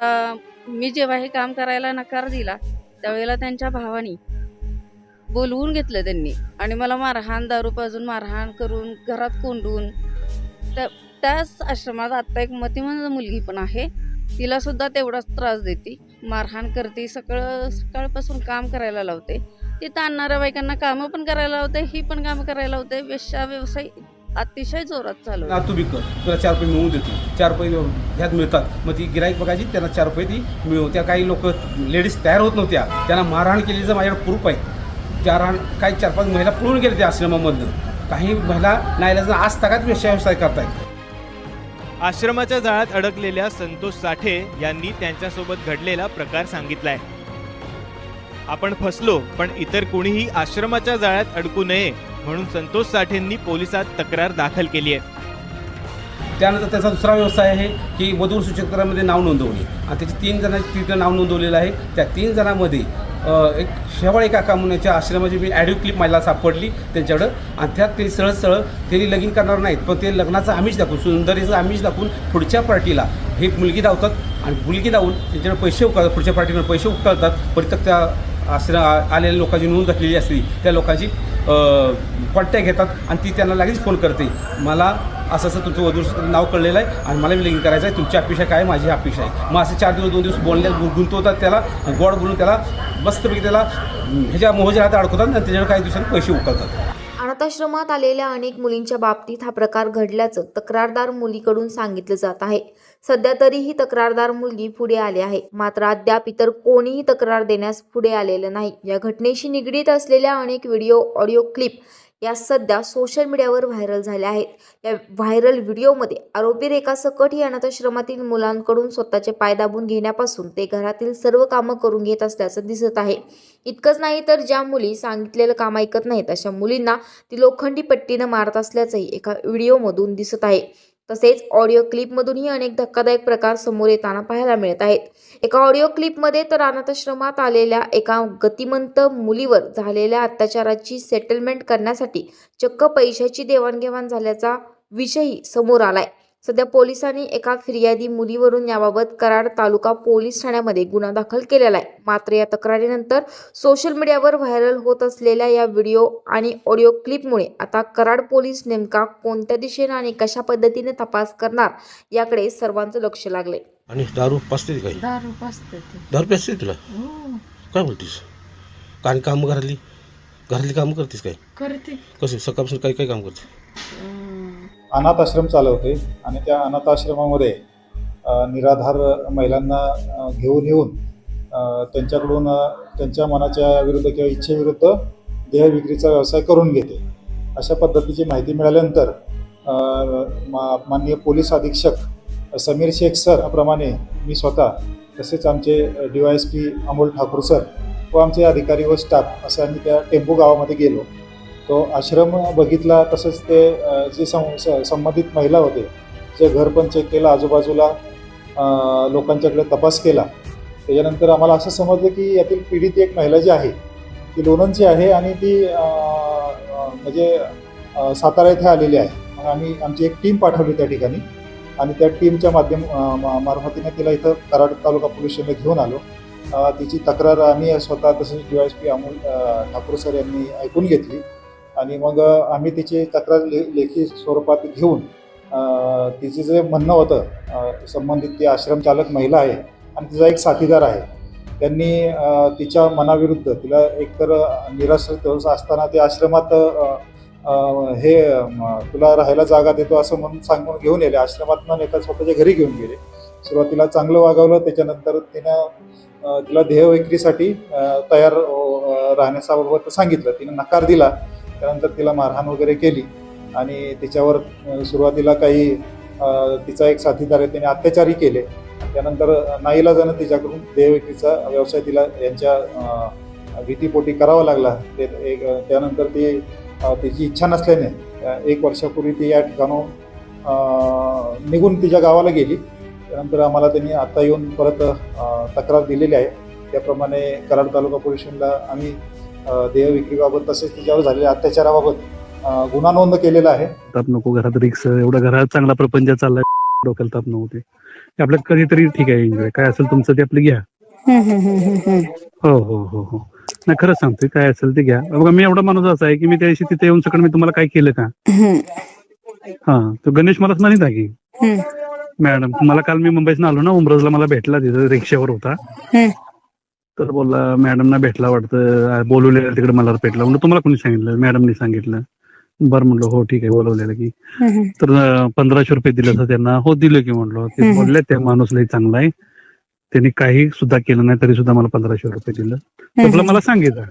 मी जेव्हा हे काम करायला नकार दिला त्यावेळेला त्यांच्या भावानी बोलवून घेतलं त्यांनी. आणि मला मारहाण दारू पाजून मारहाण करून घरात कोंडून त्या त्याच आश्रमात आत्ता एक मतिमंद मुलगी पण आहे. तिला सुद्धा तेवढाच त्रास देते. मारहाण करते सकाळ सकाळपासून काम करायला लावते. ती आणणाऱ्या बायकांना कामं पण करायला लावते ही पण कामं करायला लावते. वेश्या व्यवसाय अतिशय जोरात चालू. ना तू बी कर तुला चार रुपये मिळवून देते. चार रुपये ह्यात मिळतात. मग ती गिराईक बघायची त्यांना चार रुपये ती मिळव त्या काही लोक लेडीज तयार होत नव्हत्या. त्यांना मारहाण केलेलं माझ्याकडे प्रूफ आहे चार काही चार पाच महिला पळून गेल्या त्या आश्रमामधनं काही महिला नाईलाज आज तगात व्यवसाय व्यवसाय करतायत. आश्रमाच्या जाळ्यात अडकलेल्या संतोष साठे यांनी त्यांच्यासोबत घडलेला प्रकार सांगितलाय. आपण फसलो पण इतर कोणीही आश्रमाच्या जाळ्यात अडकू नये. म्हणून संतोष साठेंनी पोलिसात तक्रार दाखल केली आहे. त्यानंतर त्याचा दुसरा व्यवसाय आहे की वधू सूचकामध्ये नाव नोंदवणे. आणि त्याची तीन जणांची तिथं नाव नोंदवलेलं आहे. त्या तीन जणांमध्ये एक शेवाळ एका याच्या आश्रमाची मी ॲडिओ क्लिप मला सापडली त्यांच्याकडं. आणि त्यात ते सरळ सरळ त्यांनी लगीन करणार नाहीत. पण ते लग्नाचं आमिष दाखवून सुंदरीचं आमिष दाखवून पुढच्या पार्टीला हे मुलगी धावतात. आणि मुलगी धावून त्यांच्याकडे पैसे उकळतात. पुढच्या पार्टीकडे पैसे उकळतात. परत त्या आश्रम आलेल्या लोकांची नोंद घातलेली असली त्या लोकांची कॉन्टॅक्ट घेतात आणि ती त्यांना लगेच फोन करते. मला असं असं तुमचं वधू नाव कळलेलं आहे आणि मला लिंक करायचं आहे. तुमची अपेक्षा काय माझी अपेक्षा आहे. मग असे चार दिवस दोन दिवस बोलण्यात गु- गुंतवतात त्याला गोड बोलून त्याला मस्तपैकी त्याला ह्याच्या मोहच्या हातात अडकवतात आणि त्याच्यावर काही दिवसांनी पैसे उकळतात अनाथाश्रमात आलेल्या अनेक मुलींच्या बाबतीत हा प्रकार घडल्याचं तक्रारदार मुलीकडून सांगितलं जात आहे. सध्या तरी ही तक्रारदार मुलगी पुढे आली आहे. मात्र अद्याप इतर कोणीही तक्रार देण्यास पुढे आलेलं नाही. या घटनेशी निगडीत असलेल्या अनेक व्हिडिओ ऑडिओ क्लिप या सध्या सोशल मीडियावर व्हायरल झाल्या आहेत. या व्हायरल व्हिडिओमध्ये आरोपी रेखासकट ही अनाथाश्रमातील मुलांकडून स्वतःचे पाय दाबून घेण्यापासून ते घरातील सर्व कामं करून घेत असल्याचं दिसत आहे. इतकंच नाही तर ज्या मुली सांगितलेलं काम ऐकत नाहीत अशा मुलींना ती लोखंडी पट्टीनं मारत असल्याचंही एका व्हिडिओमधून दिसत आहे. तसेच ऑडिओ क्लिपमधूनही अनेक धक्कादायक प्रकार समोर येताना पाहायला मिळत आहेत. एका ऑडिओ क्लिपमध्ये तर अनाथाश्रमात आलेल्या एका गतिमंत मुलीवर झालेल्या अत्याचाराची सेटलमेंट करण्यासाठी चक्क पैशाची देवाणघेवाण झाल्याचा विषयही समोर आलाय. सध्या पोलिसांनी एका फिर्यादी मुलीवरून याबाबत कराड तालुका पोलीस ठाण्यामध्ये गुन्हा दाखल केलेला आहे. मात्र या तक्रारीनंतर सोशल मीडियावर व्हायरल होत असलेल्या या व्हिडिओ आणि ऑडिओ क्लिपमुळे आता कराड पोलीस नेमका कोणत्या दिशेनं आणि कशा पद्धतीने तपास करणार याकडे सर्वांचं लक्ष लागलंय. आणि दारू पाचते काही? दारू पाजते ते. दारू प्यासते तुला? हो. काय बोलतीस? आणि काम घरातली घरातली कामं करतेस काय? करते. कसे सकाळपासून काही काही काम करते? अनाथ आश्रम चालवते आणि त्या अनाथ आश्रमामध्ये निराधार महिलांना घेऊन येऊन त्यांच्याकडून त्यांच्या मनाच्या विरुद्ध किंवा इच्छेविरुद्ध देहविक्रीचा व्यवसाय करून घेते. अशा पद्धतीची माहिती मिळाल्यानंतर मा माननीय पोलीस अधीक्षक समीर शेख सर प्रमाणे मी स्वतः तसेच आमचे D Y S P Amol Thakur sir व आमचे अधिकारी व स्टाफ असं आम्ही त्या टेम्पू गावामध्ये गेलो. तो आश्रम बघितला तसंच ते जे सं स- संबंधित महिला होते जे घर पण चेक केलं आजूबाजूला लोकांच्याकडे तपास केला. त्याच्यानंतर आम्हाला असं समजलं की यातील पीडित एक महिला जी आहे ती लोणंदची आहे आणि ती म्हणजे सातारा येथे आलेली आहे. आम्ही आमची एक टीम पाठवली त्या ठिकाणी आणि त्या टीमच्या माध्यम मार्फतीने तिला इथं कराड तालुका पोलीस स्टेशनला घेऊन आलो. तिची तक्रार आम्ही स्वतः तसेच D Y S P Amol Thakur sir यांनी ऐकून घेतली. आणि मग आम्ही तिची तक्रार ले लेखी स्वरूपात घेऊन तिचं जे म्हणणं होतं संबंधित ती आश्रमचालक महिला आहे आणि तिचा एक साथीदार आहे. त्यांनी तिच्या मनाविरुद्ध तिला एकतर निराश्रित असताना ते आश्रमात हे तुला राहायला जागा देतो असं म्हणून सांगून घेऊन गेले. आश्रमात न नेता स्वतःच्या घरी घेऊन गेले. सुरुवातीला चांगलं वागवलं. त्याच्यानंतर तिनं तिला देहविक्रीसाठी अ, तयार अ, सांगितलं. तिनं नकार दिला. त्यानंतर तिला मारहाण वगैरे केली आणि तिच्यावर सुरुवातीला काही तिचा एक साथीदार आहे त्याने अत्याचारही केले. त्यानंतर नाईला जाणं तिच्याकडून देहविक्रीचा व्यवसाय तिला यांच्या भीतीपोटी करावा लागला. ते एक त्यानंतर ती तिची इच्छा नसल्याने एक वर्षापूर्वी ती या ठिकाणून निघून तिच्या गावाला गेली. त्यानंतर आम्हाला त्यांनी आत्ता येऊन परत तक्रार दिलेली आहे. त्याप्रमाणे कराड तालुका पोलीस स्टेशनला आम्ही अ, देहविक्रीबाबत तसेच तिच्यावर झालेल्या अत्याचाराबाबत गुन्हा नोंद केलेला आहे. ताप नको घरात रिक्स एवढा घरात चांगला प्रपंच चाललाय डोक्याला ताप नव्हते ते. आपलं कधीतरी ठीक आहे एन्जॉय काय असेल तुमचं ते आपलं घ्या. हम्म, हम्म, हम्म, हम्म, हम्म. हो हो हो हो. नाही खरंच सांगतोय काय असेल ते घ्या. बघा मी एवढा माणूस असा आहे की मी त्या दिवशी तिथे येऊन सकाळ मी तुम्हाला काय केलं का? हा तो गणेश मलाच म्हणत आहे की मॅडम मला काल मी मुंबईत आलो ना उमरजला मला भेटला तिथं रिक्षावर होता. तर बोलला मॅडमना भेटला वाटतं बोलवलेलं तिकडे मला भेटला म्हणलं तुम्हाला कोणी सांगितलं? मॅडमनी सांगितलं. बरं म्हणलं हो ठीक आहे बोलवलेलं की. तर पंधराशे रुपये दिले असं त्यांना. हो दिलं की म्हणलं. ते. बोलले त्या माणूस लई चांगला आहे. त्यांनी काही सुद्धा केलं नाही तरी सुद्धा मला पंधराशे रुपये दिलं. तर मला सांगितलं.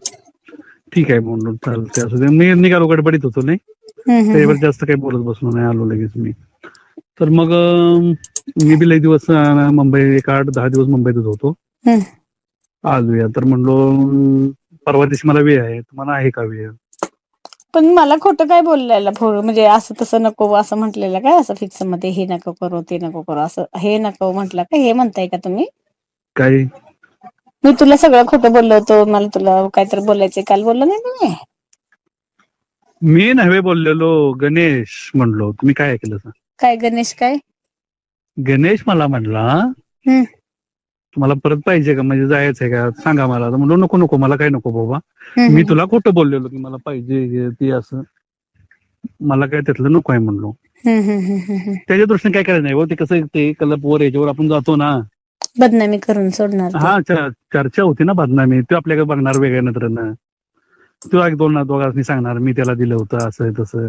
ठीक आहे म्हणून चालते असू दे. मी निघालो गडबडीत होतो नाही त्यावर जास्त काही बोलत बसलो नाही आलो लगेच मी. तर मग मी बी लई दिवस मुंबई एक आठ दहा दिवस मुंबईतच होतो. आलोया तर म्हणलो परवा दिवशी मला वेळ आहे तुम्हाला आहे का वेळ? पण मला खोटं काय बोललेलं म्हणजे असं तसं नको असं म्हटलेलं काय? असं फिक्समध्ये हे नको करू ते नको करू असं हे नको म्हटलं का? हे म्हणताय का तुम्ही? काही मी तुला सगळं खोटं बोललो होतो मला तुला काहीतरी बोलायचं काल बोललो नाही तुम्ही मी? नव्हे बोललेलो गणेश म्हणलो. तुम्ही काय ऐकलं? काय गणेश काय? गणेश मला म्हणला. तुम्हाला परत पाहिजे का? म्हणजे जायचं आहे का? सांगा मला. म्हणलो नको नको मला काय नको बाबा. मी तुला खोटं बोललेलो की मला पाहिजे ते असं. मला काय त्यातलं नको आहे म्हणलो. त्याच्या दृष्टीने काय करायचं नाही हो ते कसं ते कलप वर याच्यावर आपण जातो ना. बदनामी करून सोडणार. हा चर्चा होती ना बदनामी. तो आपल्याकडे बघणार वेगळ्या नजरेनं. तो एक दोन दोघांनी सांगणार मी त्याला दिलं होतं असं तसं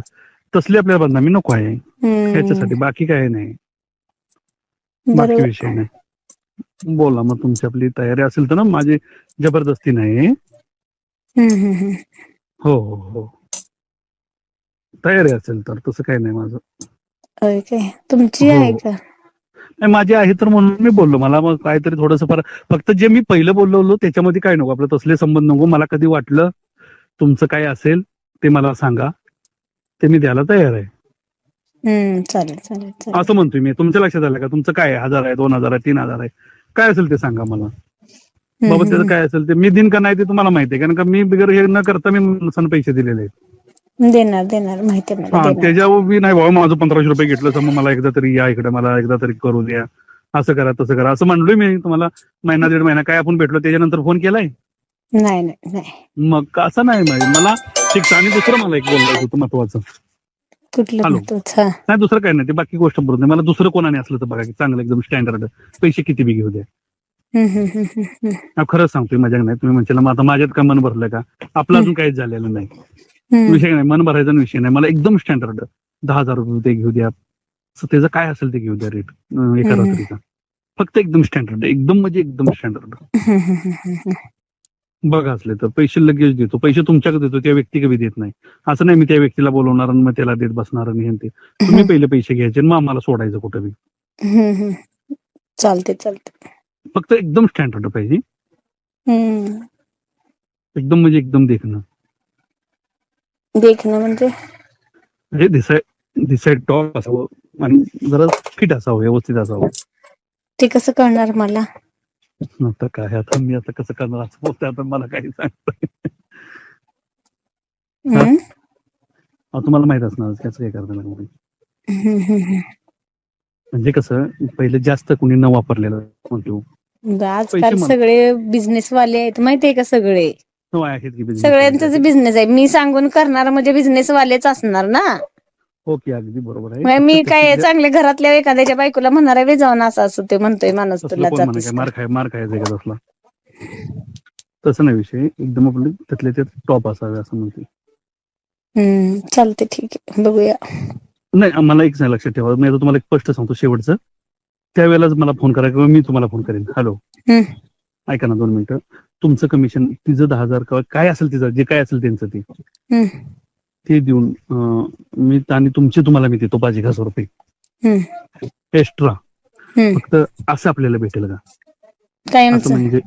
तसली आपल्याला बदनामी नको आहे. हम्म, ह्याच्यासाठी बाकी काय नाही. बाकी विषय नाही. बोला मग तुमची आपली तयारी असेल तर ना माझी जबरदस्ती नाही. हो हो हो. तयारी असेल तर तसं काही नाही माझं. तुमची हो. आहे का? नाही माझी आहे तर म्हणून मी बोललो. मला मग काहीतरी थोडंसं फार फक्त जे मी पहिलं बोललो त्याच्यामध्ये काय नको. आपलं तसले संबंध नको. मला कधी वाटलं तुमचं काय असेल ते मला सांगा. ते मी द्यायला तयार आहे. चालेल चालेल असं म्हणतोय मी. तुमच्या लक्षात आलं का? तुमचं काय? हजार आहे दोन हजार आहे तीन हजार आहे. काय असेल ते सांगा मला. बाबा त्याचं काय असेल ते? मी दिन का नाही ते तुम्हाला माहिती आहे कारण का मी बिगर हे न करता मी माणसानं पैसे दिलेले आहेत. देणार देणार माहिती आहे मला हा देणार. त्याच्यावर मी नाही बाबा माझं पंधराशे रुपये घेतलं तर मग मला एकदा तरी या इकडे मला एकदा तरी करू द्या. असं करा तसं करा. असं म्हणलोय मी तुम्हाला महिना दीड महिना काय आपण भेटलो त्याच्यानंतर फोन केलाय? नाही नाही नाही. मग असं नाही माहिती. मला शिक्षा आणि दुसरं मला एक बोलायचं होतं महत्वाचं. कुठलं. महत्वाचं हा नाही दुसरं काय नाही. ते बाकी गोष्ट बोलत नाही मला दुसरं कोणाने असलं तर बघा की चांगलं एकदम स्टँडर्ड पैसे किती बी घेऊ द्या. हम्म, हम्म, हम्म, हम्म, हम्म. हा, खरंच सांगतोय माझ्या नाही. तुम्ही म्हणशील मग आता माझ्यात काय मन भरलं का? आपलं अजून काहीच झालेलं नाही. हम्म, विषय नाही. मन भरायचा विषय नाही. मला एकदम स्टँडर्ड दहा हजार रुपये ते घेऊ द्या. त्याचं काय असेल ते घेऊ द्या रेट एका हम्म. रात्रीचा. फक्त एकदम स्टँडर्ड एकदम म्हणजे एकदम स्टँडर्ड हम्म, हम्म, हम्म, हम्म. बघा असले तर पैसे लगेच देतो. पैसे तुमच्याकडे देतो त्या व्यक्ती कधी देत नाही. असं नाही मी त्या व्यक्तीला बोलवणार आणि मग त्याला देत बसणार आणि हे ते. तुम्ही पहिले पैसे घ्यायचे आणि मग आम्हाला सोडायचं कुठं बी. चालते चालते फक्त एकदम स्टँडर्ड पाहिजे. एकदम म्हणजे एकदम देखणं. देखणं म्हणजे? म्हणजे दिसाय दिसाय टॉप असावं आणि जरा फिट असावं व्यवस्थित असावं. ते कसं कळणार मला? आता काय आता मी आता कसं करणार? असं बोलतोय आता मला काही सांगतोय तुम्हाला माहीत असणार त्याचं काय करता हम्म. म्हणजे कसं पहिले जास्त कुणी न वापरलेलं म्हणतो. आजकाल पैसे म्हण- सगळे बिझनेस वाले आहेत माहितीये का सगळे? हो, सगळ्यांचाच वाले. बिझनेस आहे. मी सांगून करणार म्हणजे बिझनेस वालेच असणार ना? हो की अगदी बरोबर आहे. मग मी काय कसं चांगल्या घरातल्या एखाद्याच्या बायकोला म्हणणार आहे "वे जाऊन असं असं ते म्हणतोय माणूस तुला कोण म्हणा जातीस काय का?" मार खाय मार खायचा का तसला तसं नाही विषय. एकदम आपले त्यातले ते टॉप असावे असं म्हणते. हम्म चालते ठीक आहे. बघूया. नाही मला एक नाही लक्षात ठेवा. मी आता तुम्हाला एक स्पष्ट सांगतो शेवटचं. त्यावेळेलाच मला फोन करा किंवा मी तुम्हाला फोन करेन. हॅलो हम्म. ऐका ना दोन मिनिटं. तुमचं कमिशन तिचं दहा हजार किंवा काय असेल तिचं जे काय असेल त्यांचं ते. हम्म. ते देऊन मी आणि तुमचे तुम्हाला मी देतो पाच एक हजार रुपये. एक्स्ट्रा. फक्त असं आपल्याला भेटेल का? असं म्हणजे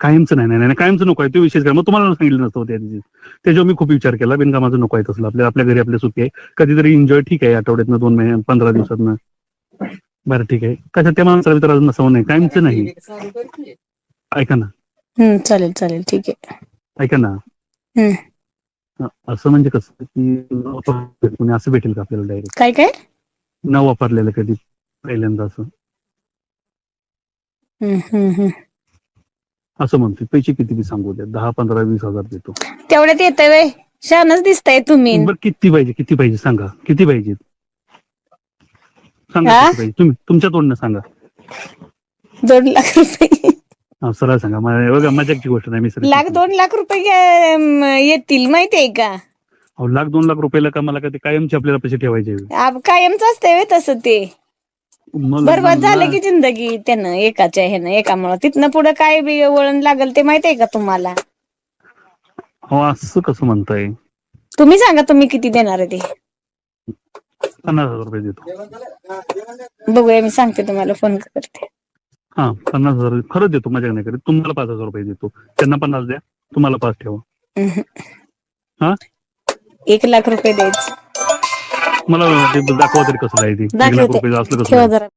कायमचं नाही नाही नाही कायमचं नको आहे. तो विषय काय मग तुम्हाला सांगितलं नसतं त्या दिवशी. त्याच्यावर मी खूप विचार केला. बिनकामाचं नको आहे तसलं. आपल्या आपल्या घरी आपल्या सुखी आहे. कधीतरी एन्जॉय ठीक आहे आठवड्यातनं दोन महिने पंधरा दिवसातनं. बरं ठीक आहे. कसं त्या माणसाला तर अजून नसावं नाही. कायमचं नाही. ऐका ना. चालेल चालेल. ठीक आहे. ऐका ना. असं म्हणजे कसं की कोणी असं भेटेल का आपल्याला डायरेक्ट काय काय? न वापरलेलं कधी पहिल्यांदा असं. असं म्हणते पैसे किती सांगू द्या. दहा पंधरा वीस हजार देतो. तेवढ्यात येतंय वे शानच दिसताय तुम्ही. बरं किती पाहिजे किती पाहिजे सांगा. किती पाहिजे? सांगा? किती पाहिजे. तुम्ही तुमच्या तोंडनं सांगा. दोन लाख रुपये. सरळ सांगा. मला- बघा मजाकची गोष्ट नाही मी सरळ लाख दोन लाख रुपये घ्या- म, येतील माहितीये का? अहो, लाख दोन लाख रुपयाला का मला का ते कायमचे आपल्याला पैसे ठेवायचे? आप- कायमच व्हय तसं ते. मग- बरबाद झालं की जिंदगी त्यानं एकाच्या ह्यानं एकामुळं. तिथनं पुढे काय बी वळण लागल ते माहितीये का तुम्हाला? अहो, असं कसं म्हणताय? तुम्ही सांगा तुम्ही किती देणार आहे ते? पन्नास हजार रुपये देतो. बघूया मी सांगते तुम्हाला फोन करते. हा पन्नास हजार खरंच देतो मजा नाही करीत तुम्हाला पाच हजार रुपये देतो त्यांना पन्नास द्या तुम्हाला पाच ठेवा. हा? एक लाख रुपये द्यायचे मला ते दाखवा तरी कसं आहे ते एक दाखवते. लाख रुपये असलं कसं ठेवा आहे? जरा